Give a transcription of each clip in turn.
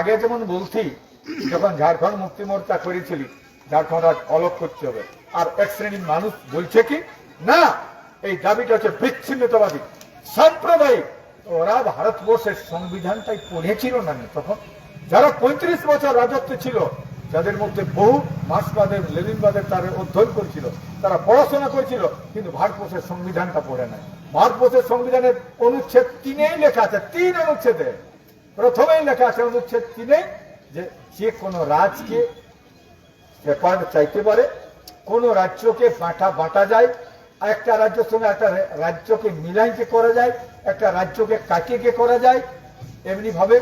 আগে যেমন বলছি, যখন ঝাড়খণ্ড মুক্তি মোর্চা করেছিলি, ঝাড়খণ্ড রাজ অলগ করতে হবে। আর এক শ্রেণির মানুষ বলছে কি, না, এই দাবিটা হচ্ছে বিচ্ছিন্নতাবাদী, সাম্প্রদায়িক। ওরা ভারতবর্ষের সংবিধানটাই পড়েছিল না তখন? যারা পঁয়ত্রিশ বছর রাজত্ব ছিল, যাদের মধ্যে বহু মার্ক্সবাদের, লেনিনবাদের তারা অধ্যয়ন করেছিল, তারা পড়াশোনা করেছিল, কিন্তু ভারতবর্ষের সংবিধানটা পড়ে নাই। ভারতবর্ষের সংবিধানের অনুচ্ছেদ তিনেই লেখা আছে, তিন অনুচ্ছেদে। প্রথমেই লেখা আছে অনুচ্ছেদ তিনে যে যে কোনো রাজকে ব্যাপার চাইতে পারে, কোন রাজ্যকে বাঁটা বাঁটা যায় আর একটা রাজ্যের সঙ্গে একটা রাজ্যকে মিলাইকে করা যায়, একটা রাজ্যকে কাটিয়ে করা যায় এমনি ভাবে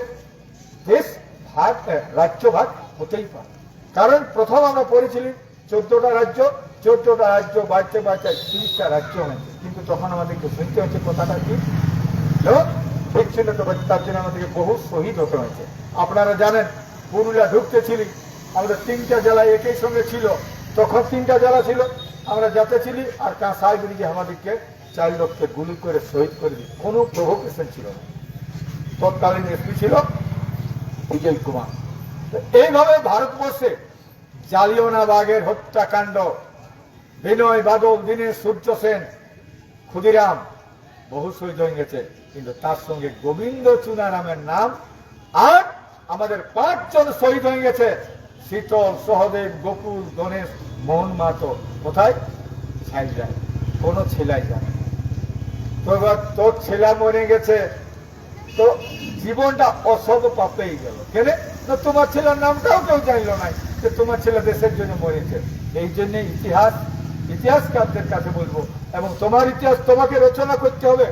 দেশ ভাগ রাজ্য ভাগ হতেই পারে। কারণ প্রথম আমরা পড়েছিলি চোদ্দটা রাজ্য চোদ্দটা রাজ্য বাড়তে বাড়তে তিরিশটা রাজ্য হয়েছে। কিন্তু তখন আমাদেরকে শুনতে হচ্ছে কথাটা কি? ছিল তো তার জন্য আমাদেরকে বহু শহীদ হতে হয়েছে। আপনারা জানেন, পুরুলিয়া ঢুকতেছিলি আমাদের তিনটা জেলা একই সঙ্গে ছিল। তখন তিনটা জেলা ছিল, আমরা যাতে ছিলি, আর কাঁসাই ব্রিজে আমাদেরকে চার লোককে গুলি করে শহীদ করে দিই কোনো প্রভোকেশন ছিল না। তৎকালীন এসপি ছিল বিজয় কুমার। তো এইভাবে ভারতবর্ষে জালিয়ানা বাগের হত্যাকাণ্ড, বিনয় বাদল, দীনেশ সূর্য সেন, ক্ষুদিরাম বহু শহীদ হয়ে গেছে, কিন্তু তার সঙ্গে গোবিন্দ চুনা নামের নাম আর আমাদের পাঁচজন শহীদ হয়ে গেছে। শীতল, সহদেব, গোকুল, গণেশ, মোহন মাতো কোথায়? ছাই যায় কোনো ছেলাই যায় না। তো এবার তোর ছেলে মরে গেছে, তো জীবনটা অসদ পাপেই গেল। কেন তো তোমার ছেলের নামটাও কেউ জানলো না যে তোমার ছেলে দেশের জন্য মরেছে। এই জন্য ইতিহাস ইতিহাসকে আপনাদের কাছে বলব, এবং তোমার ইতিহাস তোমাকে রচনা করতে হবে।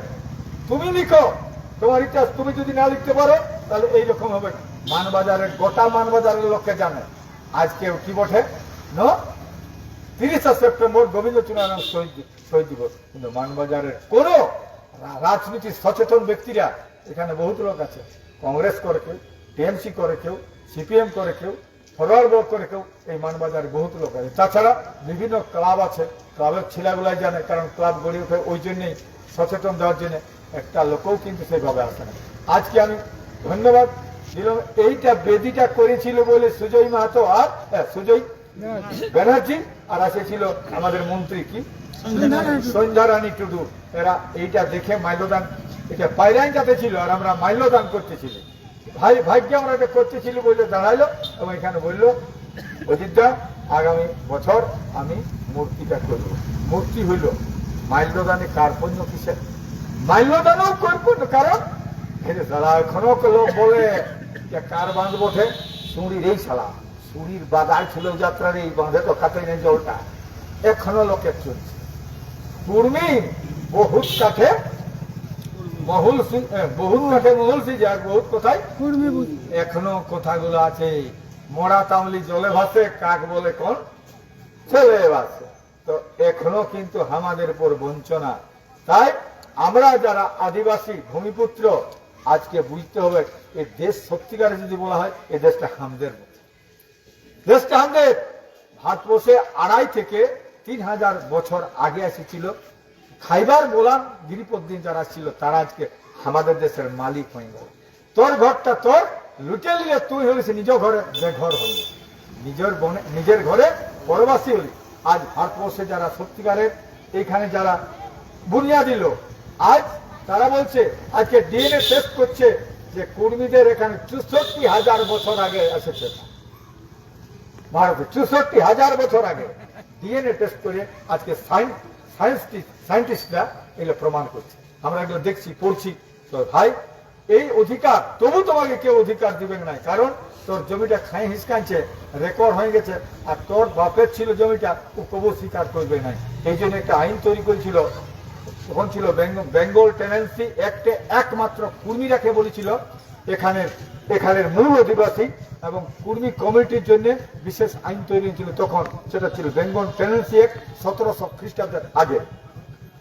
তুমি লিখো, তোমার ইতিহাস তুমি যদি না লিখতে পারো, তাহলে এইরকম হবে মানবাজারের গোটা মানবাজারের লোককে জানে। আজকে কি বটে? ন? তিরিশে সেপ্টেম্বর গোবিন্দ চুনারায়ণ শহীদ শহীদ দিবস। কিন্তু মানবাজারের কোন রা- রাজনীতির সচেতন ব্যক্তিরা, এখানে বহুত লোক আছে। কংগ্রেস করে কেউ, টিএমসি করে কেউ, সিপিএম করে কেউ ফরওয়ার্ড করে কেউ এই মানবাজারে বহুত লোক আছে। তাছাড়া বিভিন্ন ক্লাব আছে। ক্লাবের ছেলেগুলাই জানে কারণ ক্লাব গড়ে ওঠে ওই জন্যই সচেতন দেওয়ার জন্য একটা লোকও কিন্তু সেইভাবে আসে না। আজকে আমি ধন্যবাদ দিলাম। এইটা বেদিটা করেছিল বলে সুজয় মাহাতো আর হ্যাঁ, সুজয় ব্যানার্জি আর আছে ছিল আমাদের মন্ত্রী কি? সন্ধ্যারানী। টুডু। এরা এইটা দেখে মাল্যদান এটা পায়রাইন যাতে ছিল আর আমরা মাল্যদান করতেছিলি ভাই, ভাগ্যে আমরা এটা করতেছিলি বলে দাঁড়াইলো এবং এখানে বলল অযোধ্যা আগামী বছর আমি মূর্তিটা করব। মূর্তি হইল মাল্যদানে কার পণ্য কিসের? মাল্যদানও না কারণ এটা সালা এখনও লোক বলে যে কার বাঁধ বটে, সুড়ির এই শালা, সুড়ির বাদায় ছিল যাত্রার, এই বাঁধে তো খাতে নেই জলটা। এখনও লোকের চলছে। কুর্মি বহুত কাঠে এ, বহুত কাঠে মহুল সিজে আর বহুত কোথায় এখনও কথাগুলো আছে। মরা তামলি জলে ভাসে কাক বলে কোন ছেলে ভাসে। তো এখনও কিন্তু আমাদের উপর বঞ্চনা। তাই আমরা যারা আদিবাসী ভূমিপুত্র আজকে বুঝতে হবে এই দেশ সত্যিকারে যদি বলা হয় এই দেশটা হামদের দেশটা আমাদের ভারতবর্ষে আড়াই থেকে তিন হাজার বছর আগে এসেছিল খাইবার গোলাম গিরিপদ্দিন যারা ছিল, তারা আজকে আমাদের দেশের মালিক হয়ে গেল তোর ঘরটা তোর, লুটে নিলে তুই হলিস, নিজ ঘরে বেঘর হলি। নিজের বনে, নিজের ঘরে পরবাসী হলি। আজ ভারতবর্ষে যারা সত্যিকারের এখানে যারা বুনিয়াদি লোক, আজ তারা বলছে, আজকে ডিএনএ টেস্ট করছে যে কর্মীদের এখানে চৌষট্টি হাজার বছর আগে এসেছে। ভারতে চৌষট্টি হাজার বছর আগে ডিএনএ টেস্ট করে আজকে সায়েন্টিস্টরা এগুলো প্রমাণ করছে। আমরা এগুলো দেখছি, পড়ছি। তো ভাই, এই অধিকার, তবু তোমাকে কেউ অধিকার দিবে না কারণ তোর জমিটা খাই হিসকানছে রেকর্ড হয়ে গেছে, আর তোর বাপের ছিল জমিটা, ও কবু স্বীকার করবে না এই জন্য একটা আইন তৈরি করেছিল, তখন ছিল বেঙ্গ- বেঙ্গল টেনেন্সি অ্যাক্টে একমাত্র কুর্মীরাকে বলেছিল এখানের এখানের মূল অধিবাসী এবং কুর্মী কমিটির জন্য বিশেষ আইন তৈরি হয়েছিল তখন। সেটা ছিল বেঙ্গল টেনেন্সি অ্যাক্ট সতেরোশো খ্রিস্টাব্দের আগে।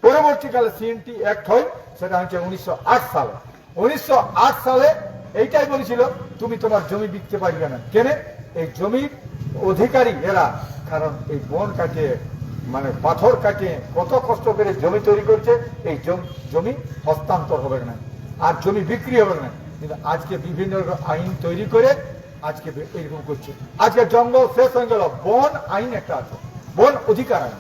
পরবর্তীকালে সিএনটি অ্যাক্ট হয়, সেটা হচ্ছে উনিশশো সালে। উনিশশো আট সালে এইটাই বলেছিল, তুমি তোমার জমি বিকতে পারবে না। কেন? এই জমির অধিকারী এরা, কারণ এই বন কাটিয়ে মানে পাথর কাটিয়ে কত কষ্ট করে জমি তৈরি করছে, এই জমি হস্তান্তর হবে না, আর জমি বিক্রি হবে না। কিন্তু আজকে বিভিন্ন আইন তৈরি করে আজকে এরকম করছে। আজকে জঙ্গল শেষ হয়ে গেল। বন আইন একটা আছে। বন অধিকার আইন।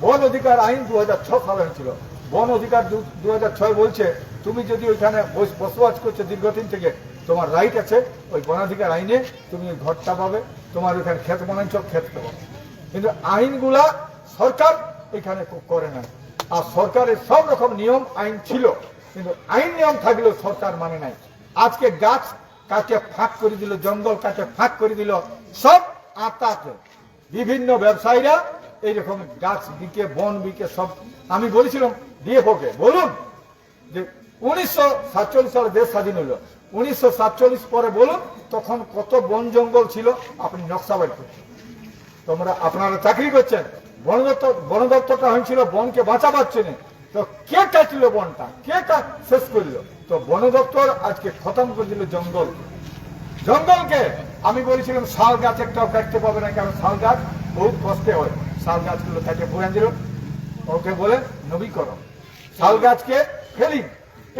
বন অধিকার আইন দু সালে ছিল বন অধিকার দু হাজার ছয় বলছে, তুমি যদি ওইখানে বস- বসবাস করছ দীর্ঘদিন থেকে, তোমার রাইট আছে। ওই বনাধিকার আইনে তুমি ঘরটা পাবে। তোমার ওইখানে ক্ষেত বানাচ্ছ ক্ষেত পাবে। কিন্তু আইনগুলা সরকার এখানে করে না আর সরকারের সব রকম নিয়ম, আইন ছিল। কিন্তু আইন নিয়ম থাকলেও সরকার মানে নাই। আজকে গাছ কাটে ফাঁক করে দিল, জঙ্গল কাটে ফাঁক করে দিল, সব আতাতে। বিভিন্ন ব্যবসায়ীরা এইরকম গাছ বিকে, বন বিকে, সব আমি বলেছিলাম ডিএফওকে বলুন যে উনিশশো সাতচল্লিশ সালে দেশ স্বাধীন হলো। উনিশশো সাতচল্লিশ পরে বলুন, তখন কত বন জঙ্গল ছিল, আপনি নকশা বের করছেন তোমরা আপনারা চাকরি করছেন। বন দপ্তর বন দপ্তরটা হয়েছিল বনকে বাঁচাবার জন্য। তো কে কাটল বনটা? কে শেষ করল? তো বন দপ্তর আজকে খতম করে দিল জঙ্গল জঙ্গলকে, আমি বলেছিলাম, শাল গাছ একটাও কাটতে পাবে না, কারণ শাল গাছ বহুত কষ্টে হয়। শাল গাছগুলো কাটে পুরান দিল ওকে বলে, নবীকরণ। শাল গাছকে ফেলিং।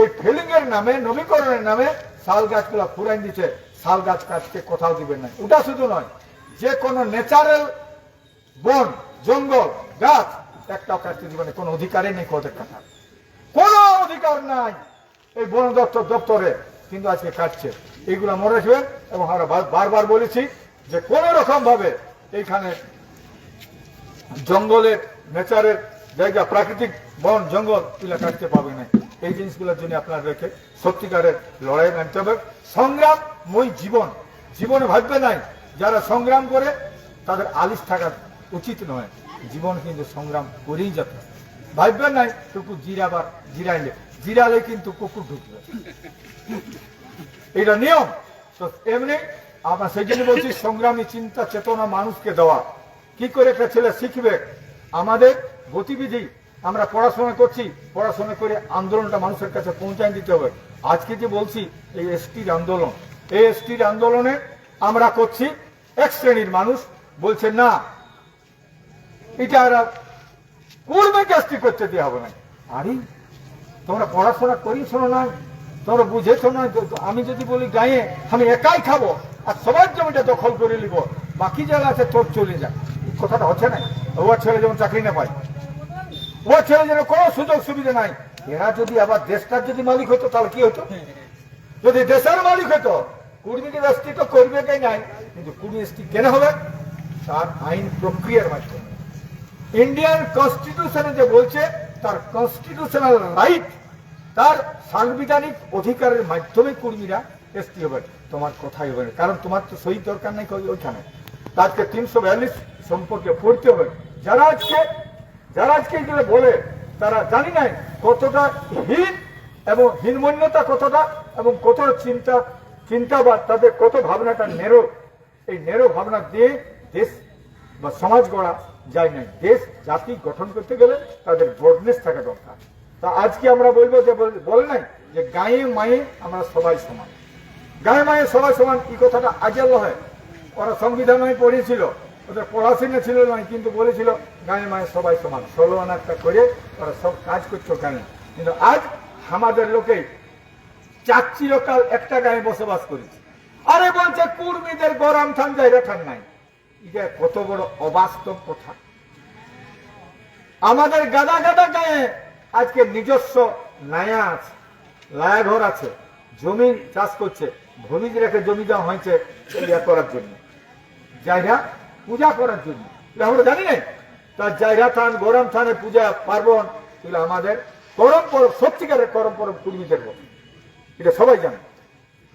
এই ফেলিং এর নামে, নবীকরণের নামে শাল গাছগুলো পুরান দিচ্ছে শাল গাছ কাটতে কোথাও দিবেন না। ওটা শুধু নয়, যে কোনো ন্যাচারাল বন, জঙ্গল, গাছ একটাও কাটতে দিবেন না কোনো অধিকারই নেই কদের কাটার কোনো অধিকার নাই। এই বন দপ্তর দপ্তরে কিন্তু আজকে কাটছে। এইগুলো মনে রাখবেন এবং আমরা বারবার বলেছি যে কোন রকম ভাবে এইখানে জঙ্গলের, নেচারের জায়গা, প্রাকৃতিক বন, জঙ্গল এগুলো কাটতে পাবে না। এই জিনিসগুলোর জন্য আপনার রেখে সত্যিকারের লড়াই নামতে হবে। সংগ্রাম মই জীবন। জীবনে ভাববে নাই, যারা সংগ্রাম করে তাদের আলিশ থাকা উচিত নয়। জীবন কিন্তু সংগ্রাম করেই যেতে। ভাববেন নাই কুকুর জিরাবার জিরাইলে। জিরালে কিন্তু কুকুর ঢুকবে। এটা নিয়ম। এমনি আমরা সেই জন্য বলছি, সংগ্রামী চিন্তা চেতনা মানুষকে দেওয়া। কি করে একটা ছেলে শিখবে? আমাদের গতিবিধি আমরা পড়াশোনা করছি, পড়াশোনা করে আন্দোলনটা মানুষের কাছে পৌঁছায় দিতে হবে। আজকে যে বলছি, এই এসটির আন্দোলন। এই এসটির আন্দোলনে আমরা করছি, এক শ্রেণির মানুষ বলছে, না এটা এরা করবে কাজটি করতে দেওয়া হবে না। আরে, তোমরা পড়াশোনা করিয়েছো না, তোমরা বুঝেছ না আমি যদি বলি গায়ে, আমি একাই খাব আর সবার জমিটা দখল করে নিব। বাকি যারা আছে, তোর চলে যাক কথাটা হচ্ছে না। ও ছেলে যেমন চাকরি না পায়। ও ছেলে যেন কোনো সুযোগ সুবিধা নাই। এরা যদি আবার দেশটার যদি মালিক হতো, তাহলে কি হতো? যদি দেশের মালিক হতো কুর্মীকে তো করবে কে নাই? কিন্তু কুর্মী কেন হবে? তার আইন প্রক্রিয়ার মাধ্যমে। ইন্ডিয়ান কনস্টিটিউশনে যে বলছে, তার কনস্টিটিউশনাল রাইট তার সাংবিধানিক অধিকারের মাধ্যমে কর্মীরা এসটি হবে। তোমার কথাই হবে। কারণ তোমার তো সই দরকার নেই ওইখানে। তাকে তিনশো বিয়াল্লিশ সম্পর্কে পড়তে হবে। যারা আজকে যারা আজকে এগুলো বলে, তারা জানি নাই কতটা হীন এবং হীনমন্যতা কতটা এবং কতটা চিন্তা, চিন্তাবাদ, তাদের কত ভাবনাটা নেরো। এই নেরো ভাবনা দিয়ে দেশ বা সমাজ গড়া যায় নাই। দেশ, জাতি গঠন করতে গেলে তাদের বোর্ডনেস থাকা দরকার। তা আজকে আমরা বলব যে, বল- নাই যে গায়ে মায়ে আমরা সবাই সমান। গায়ে মায়ে সবাই সমান, এই কথাটা আগে হয়। ওরা সংবিধান পড়িয়েছিল ওদের পড়াশোনা ছিল নয় কিন্তু বলেছিল গায়ে মায়ে সবাই সমান। ষোলো আনারটা করে ওরা সব কাজ করছ গায়ে। কিন্তু আজ আমাদের লোকে চার চিরকাল একটা গায়ে বসবাস করেছে। আরে বলছে, কুর্মীদের গরম ঠান জায়গা ঠান নাই। এটা কত বড় অবাস্তব কথা। আমাদের গাদা গাদা গায়ে আজকে নিজস্ব নায়া আছে লায়া ঘর আছে, জমি চাষ করছে ভূমি রেখে জমি দেওয়া হয়েছে ইয়া করার জন্য। জায়গা পূজা করার জন্য। আমরা জানি নাই তার জায়গা থান, গরম থানে পূজা, পার্বণ, এগুলো আমাদের করম পরব সত্যিকারের করম পরব কুর্মীদের এটা সবাই জানে।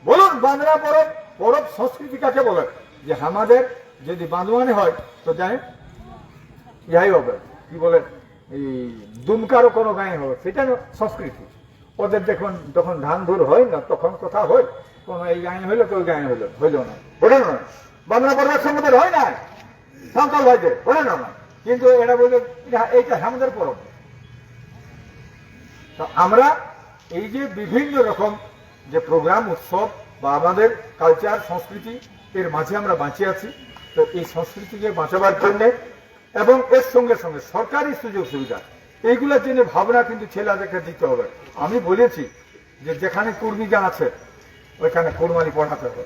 বলুন বাংলা পরব পরব সংস্কৃতি কাকে বলে? যে আমাদের যদি বাঁধবানি হয়, তো জানে ইয়াই হবে কি বলে, এই দুমকারও কোনো গায়ে হবে। সেটা সংস্কৃতি। ওদের দেখুন যখন ধান ধুর হয় না, তখন কথা হয়, কোনো এই গায়ে হইল কেউ গায়ে হইল হইল না। ওটা না। বাংলা পর্বের সঙ্গে হয় না। সাঁওতাল ভাইদের ওটা না। কিন্তু এটা- এইটা আমাদের পরব। তো আমরা এই যে বিভিন্ন রকম যে প্রোগ্রাম, উৎসব বা আমাদের কালচার সংস্কৃতি, এর মাঝে আমরা বাঁচিয়ে আছি। তো এই সংস্কৃতিকে বাঁচাবার জন্যে এবং এর সঙ্গে সঙ্গে সরকারি সুযোগ সুবিধা, এইগুলোর জন্য ভাবনা কিন্তু ছেলেদেরকে দিতে হবে। আমি বলেছি যে যেখানে কর্মীরা আছে, ওইখানে কুরমালি পড়াতে হবে।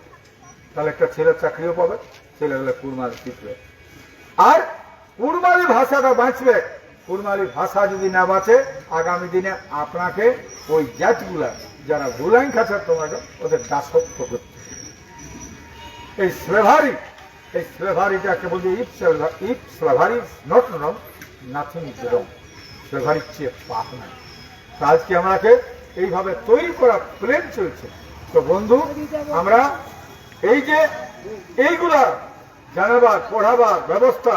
তাহলে একটা ছেলের চাকরিও পাবে ছেলেগুলো হলে কুরমালি শিখবে আর কুরমালি ভাষাটা বাঁচবে। কুরমালি ভাষা যদি না বাঁচে, আগামী দিনে আপনাকে ওই জাতগুলা, যারা গুলাইন খাচ্ছে তোমাকে, ওদের দাসত্ব করতে এই স্লেভারি এই স্লেভারিটাকে বলছি if if slavery not wrong nothing is wrong স্লেভারির চেয়ে পাপ নাই আজকে আমাকে এইভাবে তৈরি করা প্লেন চলছে। তো বন্ধু, আমরা এই যে এইগুলা জানাবার, পড়াবার ব্যবস্থা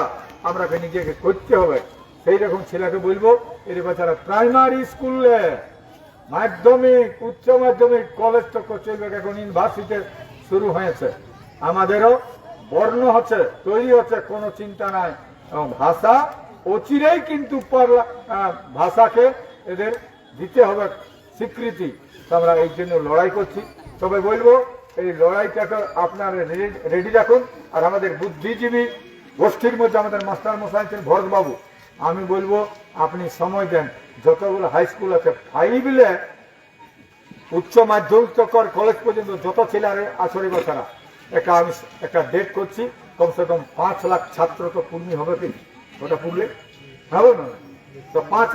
আমরাকে নিজেকে করতে হবে? সেই রকম ছেলেকে বলব এর বাচ্চারা প্রাইমারি স্কুলে মাধ্যমিক, উচ্চ মাধ্যমিক কলেজ তো চলবে, এখন ইউনিভার্সিটি শুরু হয়েছে। আমাদেরও বর্ণ হচ্ছে, তৈরি হচ্ছে, কোনো চিন্তা নাই। এবং ভাষা অচিরেই কিন্তু ভাষাকে এদের দিতে হবে স্বীকৃতি। আমরা এই জন্য লড়াই করছি। তবে বলব, এই লড়াইটাকে আপনার রেডি রাখুন। আর আমাদের বুদ্ধিজীবী গোষ্ঠীর মধ্যে আমাদের মাস্টার মশাই আছেন ভরতবাবু। আমি বলব, আপনি সময় দেন। যতগুলো হাই স্কুল আছে ফাইভলে উচ্চ মাধ্যমিক কলেজ পর্যন্ত যত ছেলে আসরে বাচ্চারা। একটা আমি একটা ডেট করছি, কমসে কম পাঁচ লাখ ছাত্র তো পূর্ণি হবে কি? ওটা পূর্ণে? হবে না? তো পাঁচ